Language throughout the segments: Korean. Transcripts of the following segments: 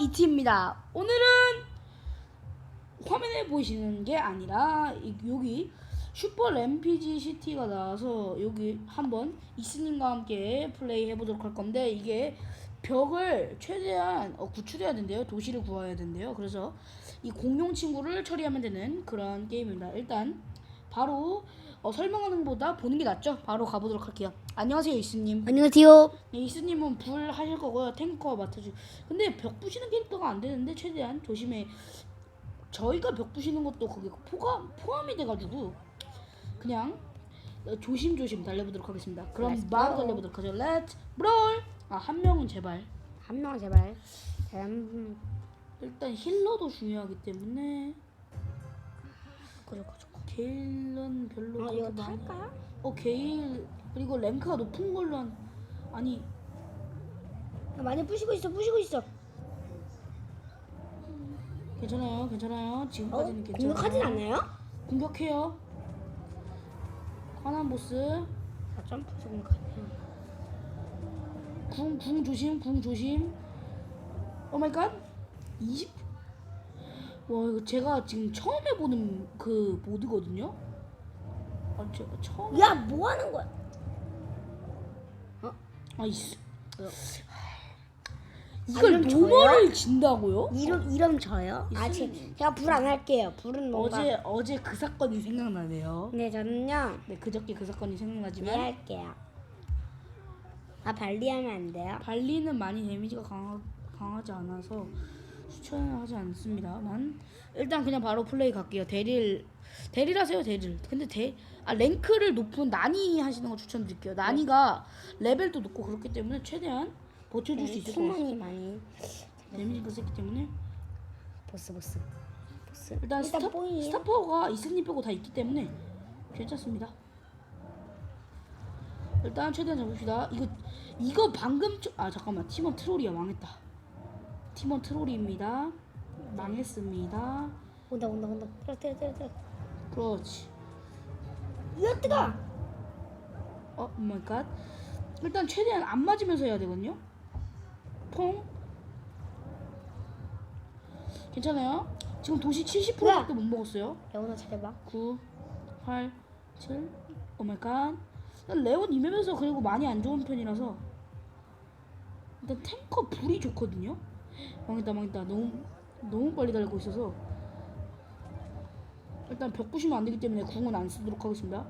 이티입니다. 오늘은 화면에 보이시는 게 아니라 이- 여기 슈퍼 램피지 시티가 나와서 여기 한번 이스님과 함께 플레이 해보도록 할 건데 이게 벽을 최대한 어, 구출해야 된대요. 도시를 구해야 된대요. 그래서 이 공룡 친구를 처리하면 되는 그런 게임입니다. 일단 바로 어, 설명하는 것보다 보는 게 낫죠. 바로 가보도록 할게요. 안녕하세요 이스님. 안녕하세요. 네, 이스님은 불 하실 거고요. 탱커 맡아주. 근데 벽 부시는 캐릭터가 안 되는데 최대한 조심해. 저희가 벽 부시는 것도 거기 포함 포함이 돼가지고 그냥 어, 조심조심 달려보도록 하겠습니다. 그럼 Let's 바로 go. 달려보도록 하죠. 렛츠 브롤. 아한 명은 제발. 한명 제발. 음, 일단 힐러도 중요하기 때문에 그죠 그죠. 게일은 별로 아 이거 그렇게 많이- 탈까요? 어 게일 그리고 랭크가 높은 걸로 한 아니 많이 부시고 있어 부시고 있어. 괜찮아요 괜찮아요 어? 지금까지는 괜찮아요 공격하진 않나요? 공격해요. 관한 보스. 아 점프 조금 가. 궁, 궁 조심, 궁 조심. 오 마이 갓. 20. 와, 이거 제가 지금 처음 해보는 그 모드거든요. 아, 제가 처음. 야 뭐 하는 거야? 아, 이스. 어. 이걸 저요? 노멀을 진다고요? 이름 이름 저요? 아 제, 제가 불 안 할게요. 불은 뭔가. 어제 어제 그 사건이 생각나네요. 네 저는요. 네, 그저께 그 사건이 네 생각나지만 할게요. 아 발리하면 안 돼요? 발리는 많이 데미지가 강하, 강하지 않아서 추천을 하지 않습니다만 일단 그냥 바로 플레이 갈게요. 대릴 대릴 하세요 대릴. 근데 대, 아 랭크를 높은 나니 하시는 거 추천드릴게요. 나니가 레벨도 높고 그렇기 때문에 최대한 버텨줄 수 있을 것 같아요. 많이 데미지가 세기 때문에. 보스 보스. 보스. 일단 스타, 뽀이. 스타퍼가 이슬님 빼고 다 있기 때문에 괜찮습니다. 일단 최대한 잡읍시다. 이거 이거 방금 저- 아 잠깐만. 팀원 트롤이야. 망했다 팀원 트롤입니다 망했습니다 온다 온다 온다. 때려 때려 때려 때려. 그렇지 이거 뜨거. 어 오마이 갓 일단 최대한 안 맞으면서 해야 되거든요 퐁 괜찮아요 지금 도시 70%밖에 못 먹었어요 레오나 잘해봐. 9, 8, 7, 오 마이 갓. 레온 이맵에서 그리고 많이 안 좋은 편이라서 일단 탱커 불이 좋거든요. 망했다 망했다 너무 너무 빨리 달고 있어서 일단 벽 부시면 안 되기 때문에 궁은 안 쓰도록 하겠습니다.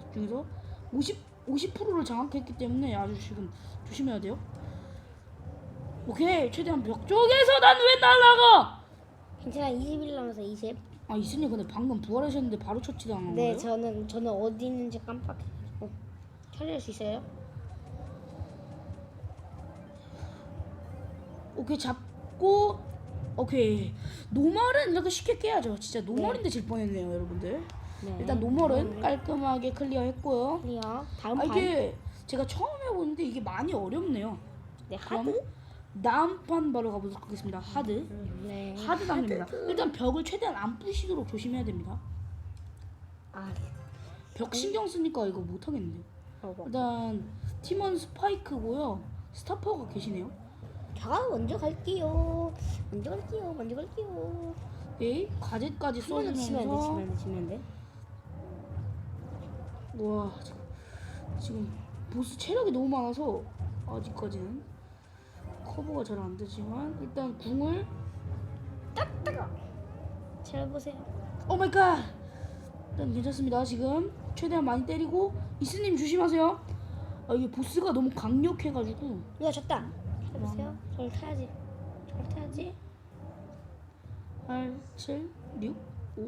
집중해서 50 50%를 장악했기 때문에 아주 지금 조심해야 돼요. 오케이 최대한 벽 쪽에서 난 왜 날라가? 괜찮아 20일 남아서 20. 아 이순이 근데 방금 부활하셨는데 바로 처치 당한 네, 거예요? 저는 저는 어디 있는지 깜빡해가지고 처리할 수 있어요? 오케이 잡고 오케이. 노멀은 이렇게 쉽게 깨야죠. 진짜 노멀인데 질 뻔했네요 여러분들. 네. 일단 노멀은 깔끔하게 클리어했고요. 클리어. 다음 아 판. 이게 제가 처음 해보는데 이게 많이 어렵네요. 네, 그럼 하드. 다음 판 바로 가보도록 하겠습니다. 하드. 음, 네. 하드 당입니다. 일단 벽을 최대한 안 부시도록 조심해야 됩니다. 아, 벽 신경 쓰니까 이거 못하겠는데. 어, 뭐. 일단 팀원 스파이크고요. 스타퍼가 계시네요 제가 먼저 갈게요. 먼저 갈게요. 먼저 갈게요. 네 과제까지 한번더 치면 안 돼. 써주면서 치면 안 돼. 치면 안 돼. 와 지금 보스 체력이 너무 많아서 아직까지는 커버가 잘 안 되지만 일단 궁을 잘 보세요. 오 마이 갓 일단 괜찮습니다 지금 최대한 많이 때리고 이스님 조심하세요 아 이게 보스가 너무 강력해가지고 누가 졌다. 잘 보세요. 저를 타야지. 저를 타야지. 8 7 6 5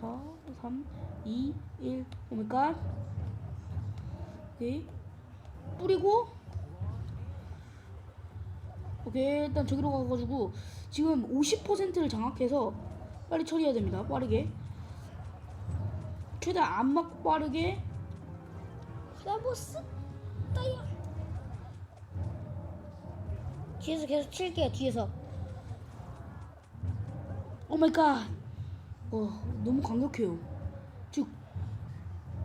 4 3 2 1 오 마이 갓 오케이 뿌리고 오케이 일단 저기로 가가지고 지금 50%를 장악해서 빨리 처리해야 됩니다 빠르게 최대한 안 맞고 빠르게 크라보스 따야. 뒤에서 계속 칠게요. 뒤에서. 오 마이 갓 어, 너무 강력해요. 즉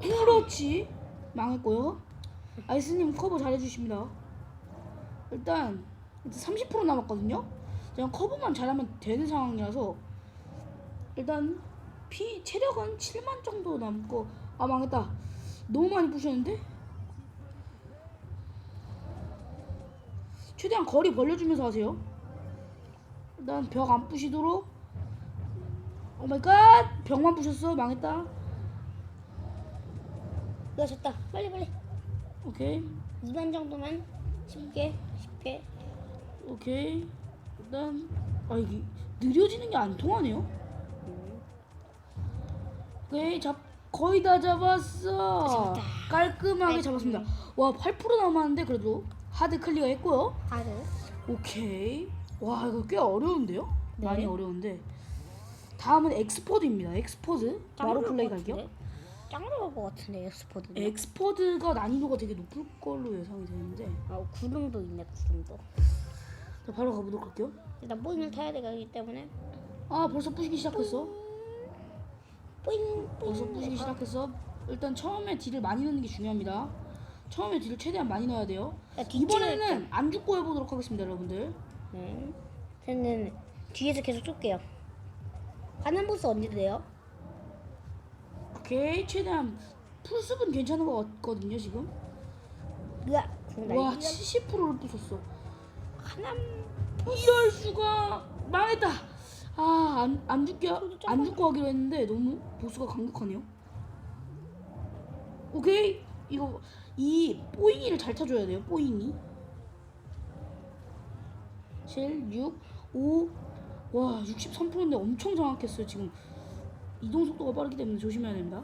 그렇지. 망했고요. 아이스님 커버 잘해주십니다. 일단 30% 남았거든요? 그냥 커브만 잘하면 되는 상황이라서 일단 피 체력은 7만 정도 남고 아 망했다. 너무 많이 부셨는데 최대한 거리 벌려주면서 하세요. 일단 벽안 부시도록. 오 마이 갓! 벽만 부셨어. 망했다. 이거 졌다. 빨리 빨리. 오케이. 2만 정도만 쉽게 쉽게. 오케이. 일단 아 이게 느려지는 게 안 통하네요? 음. 오케이. 잡 거의 다 잡았어. 잡았다. 깔끔하게 잡았습니다. 와8% 남았는데 그래도 하드 클리어 했고요 하드. 오케이 와 이거 꽤 어려운데요 네. 많이 어려운데 다음은 엑스포드입니다 엑스포드 바로 플레이 갈게요 짱으로 것 같은데 엑스포드. 엑스포드가 난이도가 되게 높을 걸로 예상이 되는데 아 구름도 있네 구름도. 자, 바로 가보도록 할게요 일단 보이는 타야 되기 때문에. 아 벌써 부시기 시작했어 뿌잉 벌써 뿌잉. 부시기 시작했어. 일단 처음에 딜을 많이 넣는 게 중요합니다. 처음에 딜을 최대한 많이 넣어야 돼요. 야, 뒤쪽에 이번에는 안 죽고 해보도록 하겠습니다, 여러분들. 네. 저는 뒤에서 계속 쏠게요. 가는 보스 언제 돼요? 오케이, 최대한 풀숲은 괜찮은 것 같거든요, 지금. 궁 와, 날리면 70%를 부쉈어. 하나 이럴 수가 망했다. 아, 안, 안 죽게 안 죽고 하기로 했는데 너무 보스가 강력하네요. 오케이, 이거 이 뽀잉이를 잘 타줘야 돼요, 뽀잉이. 7, 6, 5, 와 63%인데 엄청 정확했어요 지금 이동 속도가 빠르기 때문에 조심해야 됩니다.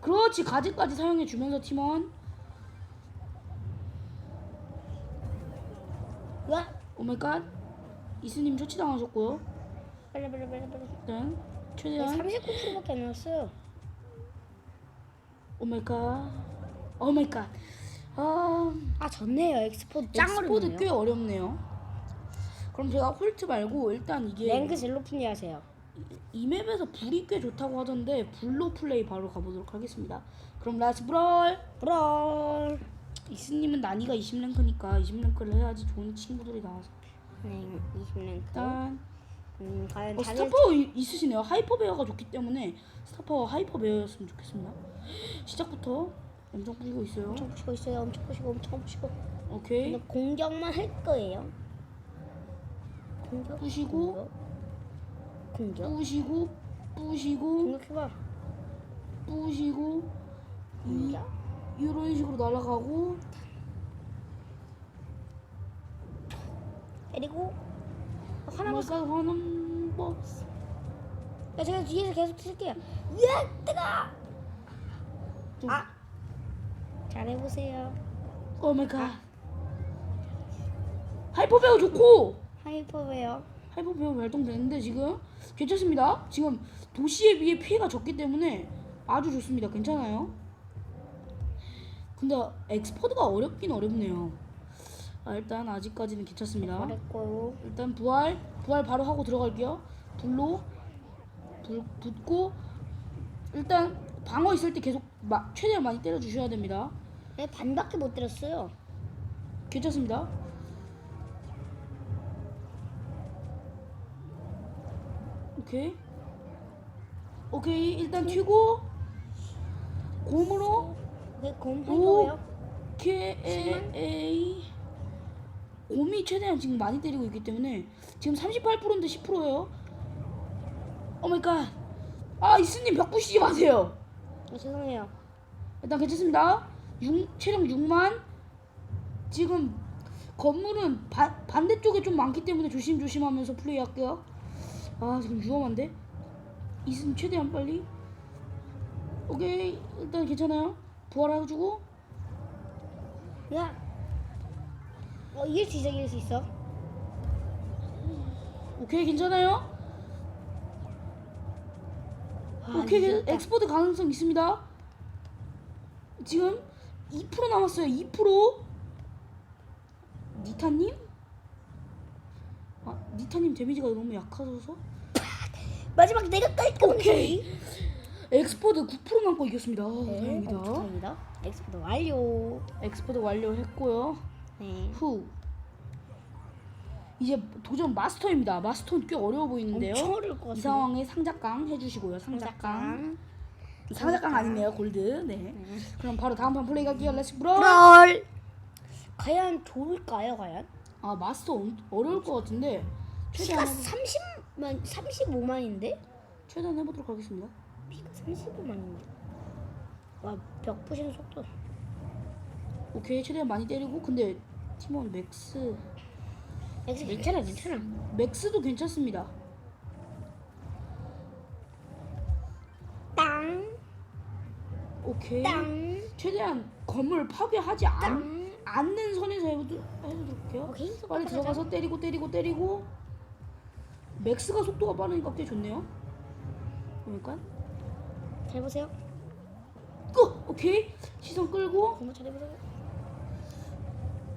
그렇지 가지까지 사용해 주면서 팀원 으아! 오마이갓 이스님 처치당하셨고요. 빨리 빨리 빨리 빨리. 일단 최대한 39%밖에 안 남았어요. 오마이갓 오 마이 갓 아아 졌네요. 엑스포드 짱 엑스포드. 꽤 어렵네요. 그럼 제가 홀트 말고 일단 이게 랭크 제일 높은 지 하세요. 이 맵에서 불이 꽤 좋다고 하던데 불로 플레이 바로 가보도록 하겠습니다. 그럼 라스 브롤 브롤. 이스님은 난이가 20랭크니까 20랭크를 해야지 좋은 친구들이 나와서 네, 20랭크. 일단 음, 과연 어, 스타파워 이- 있으시네요. 하이퍼베어가 좋기 때문에 스타파워 하이퍼베어였으면 좋겠습니다. 시작부터 엄청 뿌리고 있어요. 엄청 보시고 있어요. 엄청 보시고 엄청 보시고. 오케이 근데 공격만 할 거예요. 공격. 부시고 공격. 뿌시고 뿌시고 공격해봐. 뿌시고 이, 공격. 이런 식으로 날아가고 때리고. 하나만 하는 법 야, 제가 뒤에서 계속 칠게요. 으악, 뜨거. 좀- 아. 잘해보세요. 오 마이 갓 하이퍼베어 좋고 하이퍼웨어. 하이퍼베어 발동되는데 지금 괜찮습니다. 지금 도시에 비해 피해가 적기 때문에 아주 좋습니다. 괜찮아요. 근데 엑스포드가 어렵긴 어렵네요. 아, 일단 아직까지는 괜찮습니다. 잘했고요. 일단 부활 부활 바로 하고 들어갈게요. 불로 불 붙고 일단 방어 있을 때 계속 마, 최대한 많이 때려 주셔야 됩니다. 네, 반밖에 못 때렸어요. 괜찮습니다. 오케이. 오케이 일단 튀고 곰으로 네, 곰 오. 하이퍼웨어. 오케이 곰이 최대한 지금 많이 때리고 있기 때문에 지금 38%인데 10%예요. 오 마이 갓. 아 이스님 벽 부시지 마세요. 어, 죄송해요. 일단 괜찮습니다. 6, 체력 6만. 지금 건물은 바, 반대쪽에 좀 많기 때문에 조심조심하면서 플레이할게요. 아 지금 위험한데. 이승 최대한 빨리. 오케이 일단 괜찮아요. 부활해주고 야. 어, 이길 수 있어, 이길 수 있어. 오케이 괜찮아요. 아, 오케이 이겼다. 엑스포드 가능성 있습니다. 지금 2% 남았어요. 2%. 니타님? 아 니타님 데미지가 너무 약하셔서. 마지막 내가 깔끔. 오케이. 엑스포드 9% 남고 이겼습니다. 아, 네, 다행이다. 다행이다. 엑스포드 완료. 엑스포드 완료했고요. 네. 후. 이제 도전 마스터입니다. 마스터는 꽤 어려워 보이는데요. 엄청 어려울 것이 같은데. 상황에 상작강 해주시고요. 상작강. 상작강 아니네요. 골드. 네. 그럼 바로 다음 판 플레이 갈게요. 렛츠 브로. 롤. 과연 좋을까요, 과연? 아 마스터 엄- 어려울 것 같은데 피가 최대한 30만, 35만인데? 최대한 해보도록 하겠습니다. 피가 35만인데. 와, 벽 부시는 속도. 오케이 최대한 많이 때리고 근데 팀원 맥스 엑스 괜찮아, 괜찮아. 맥스도 괜찮습니다. 오케이 땅, 최대한 건물 파괴하지 않, 땅. 않는 선에서 해보도록 할게요. 오케이, 빨리 들어가서 때리고 때리고 때리고 맥스가 속도가 빠르니까 꽤 좋네요. 그러니까 잘 보세요. 끄 오케이 시선 끌고 공부 잘 해보세요.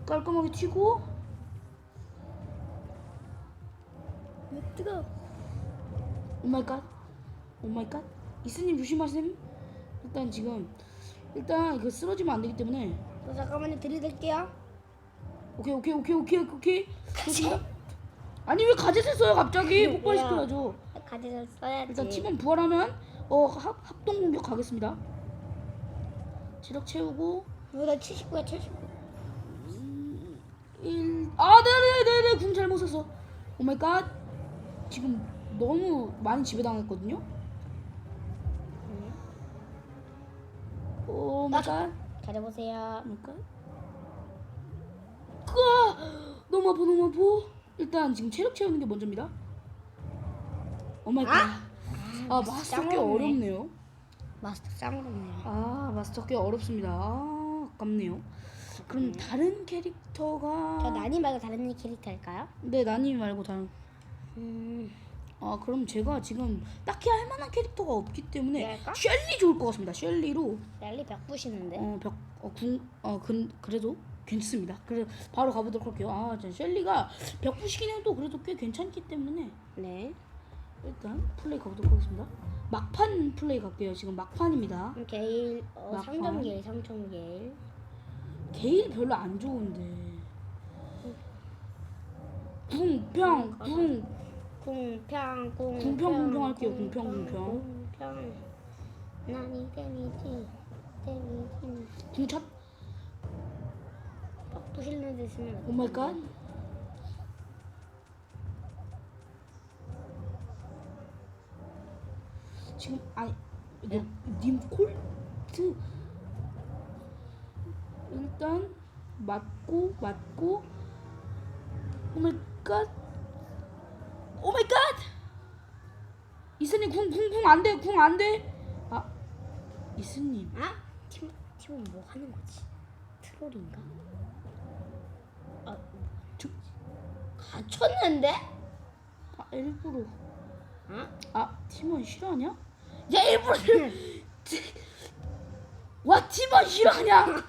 깔끔하게 튀고 뜨거. 오 마이 갓 오 마이 갓 이스님 조심하셈 일단 지금 일단 이거 쓰러지면 안 되기 때문에. 저 잠깐만요, 들이댈게요. 오케이 오케이 오케이 오케이 오케이. 좋습니다 아니 왜 가젯을 써요 갑자기? 뭐야. 폭발시켜야죠. 가지를 써야지. 일단 팀원 부활하면 어 합, 합동 공격 가겠습니다. 체력 채우고. 이거 나 79야, 79. 1 아, 네네네네 궁 잘못 썼어. 오마이갓. 지금 너무 많이 지배당했거든요 오 마이 갓 잘 해보세요. 오마이 갓 으아! 너무 아파 너무 아파. 일단 지금 체력 채우는 게 먼저입니다. 오 마이갓. 아, 마스터 꽤 짱어렵네. 어렵네요. 마스터 짱어렵네요. 아 마스터 꽤 어렵습니다. 아 아깝네요. 그럼 다른 캐릭터가 저 나니 말고 다른 캐릭터 할까요? 네 나님 말고 다른. 음, 아 그럼 제가 지금 딱히 할 만한 캐릭터가 없기 때문에 네, 할까? 셸리 좋을 것 같습니다 셸리로 랠리 벽 부시는데. 어벽어궁어 그래도 괜찮습니다 그래 바로 가보도록 할게요 아 진짜 셸리가 벽 부시기는 또 그래도 꽤 괜찮기 때문에 네. 일단 플레이 가보도록 하겠습니다 막판 플레이 갈게요 지금 막판입니다 게일, 어, 막판. 상점 게일, 상점 게일. 게일 별로 안 좋은데 궁평 궁 궁평, 궁. 궁평, 궁평 할게요, 궁평, 궁평. 궁평. 나니 데미지, 데미지. 궁찹 벽 부시는 데 있으면. 안 오마이갓. 지금 아니 너, 님 콜트 일단 맞고 맞고 오마이갓 오 마이 갓 이스님 궁 궁 궁 안 돼 궁 안 돼 아 이스님 아? 팀, 팀은 뭐 하는 거지? 트롤인가? 아, 저, 갇혔는데? 아 일부러 어? 아 팀원 싫어하냐? 야 일부러 와 팀원 싫어하냐?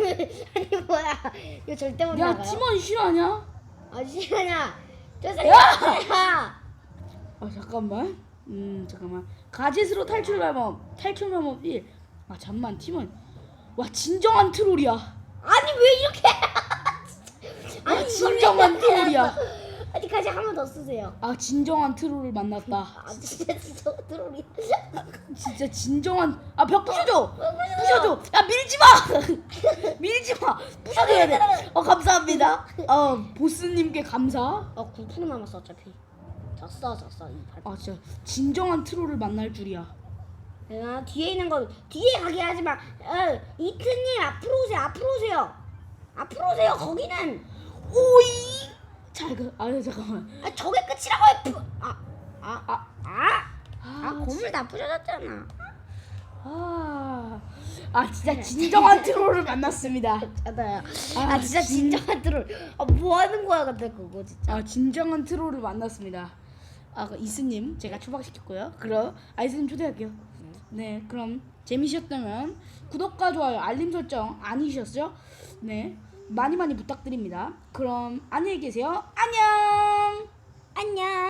아니 뭐야? 이거 절대 못 야 나가요? 팀원 싫어하냐? 아 시간아, 저 사람 아 잠깐만. 음 잠깐만. 가짓으로 탈출 방법 탈출 방법 1. 아 잠만 팀원. 와 진정한 트롤이야. 아니 왜 이렇게? 와 이걸 진정한 왜 트롤이야. 아니 가지 한 번 더 쓰세요. 아 진정한 트롤을 만났다. 아 진짜 진짜 트롤이. 진짜 진정한 아 벽 부셔줘! 부셔줘! 야 밀지 마! 밀지 마! 부셔줘야 돼 어 감사합니다. 어 보스님께 감사. 어 9% 남았어 어차피. 졌어 졌어 이 판. 아 진짜 진정한 트롤을 만날 줄이야 야, 뒤에 있는 거 뒤에 가게 하지 마. 어, 이트님 앞으로 오세요 앞으로 오세요. 앞으로 오세요 거기는. 오이 잘가 아 잠깐만 아 저게 끝이라고 해. 푸- 아, 아, 아, 아, 아, 아, 고물 다 부셔졌잖아. 아, 아 진짜 진정한 트롤을 만났습니다. 맞아요. 아, 아, 진짜 진- 진정한 트롤. 아, 뭐 하는 거야, 근데 그거 진짜. 아 진정한 트롤을 만났습니다. 아 그 이스님 제가 초박시켰고요. 그럼 아 이스님 초대할게요. 네 그럼 재미셨다면 구독과 좋아요 알림 설정 아니셨죠? 네 많이 많이 부탁드립니다. 그럼 안녕히 계세요. 안녕. 안녕.